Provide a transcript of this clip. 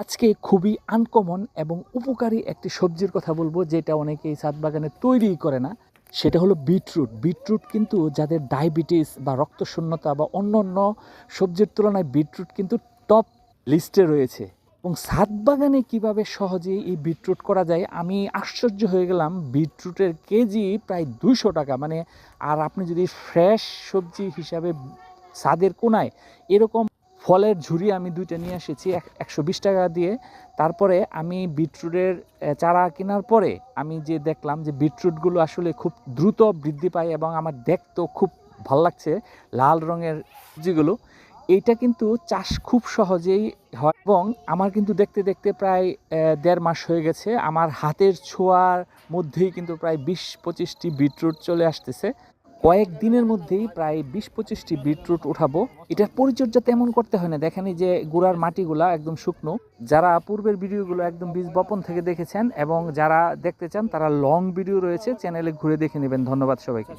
আজকে খুবই আনকমন এবং উপকারী একটি সবজির কথা বলব, যেটা অনেকেই ছাদ বাগানে তৈরি করে না। সেটা হলো বিটরুট বিটরুট কিন্তু যাদের ডায়াবেটিস বা রক্তশূন্যতা বা অন্য অন্য সবজির তুলনায় বিটরুট কিন্তু টপ লিস্টে রয়েছে। এবং ছাদ বাগানে কীভাবে সহজেই এই বিটরুট করা যায়, আমি আশ্চর্য হয়ে গেলাম। বিটরুটের কেজি প্রায় দুইশো টাকা। মানে আর আপনি যদি ফ্রেশ সবজি হিসাবে ছাদের কোনায় এরকম ফলের ঝুড়ি আমি দুইটা নিয়ে এসেছি একশো বিশ টাকা দিয়ে। তারপরে আমি বিটরুটের চারা কেনার পরে আমি যে দেখলাম যে বিটরুটগুলো আসলে খুব দ্রুত বৃদ্ধি পায় এবং আমার দেখতেও খুব ভালো লাগছে লাল রঙের যেগুলো এইটা কিন্তু চাষ খুব সহজেই হয় এবং আমার কিন্তু দেখতে দেখতে প্রায় দেড় মাস হয়ে গেছে। আমার হাতের ছোঁয়ার মধ্যেই কিন্তু প্রায় বিশ পঁচিশটি বিটরুট চলে আসতেছে। কয়েক দিনের মধ্যেই প্রায় বিশ পঁচিশটি বিটরুট উঠাবো। এটার পরিচর্যা তেমন করতে হয় না। দেখেন যে গুড়ার মাটিগুলা একদম শুকনো। যারা পূর্বের ভিডিওগুলো একদম বীজ বপন থেকে দেখেছেন এবং যারা দেখতে চান, তারা লং ভিডিও রয়েছে। চ্যানেলে ঘুরে দেখে নেবেন। ধন্যবাদ সবাইকে।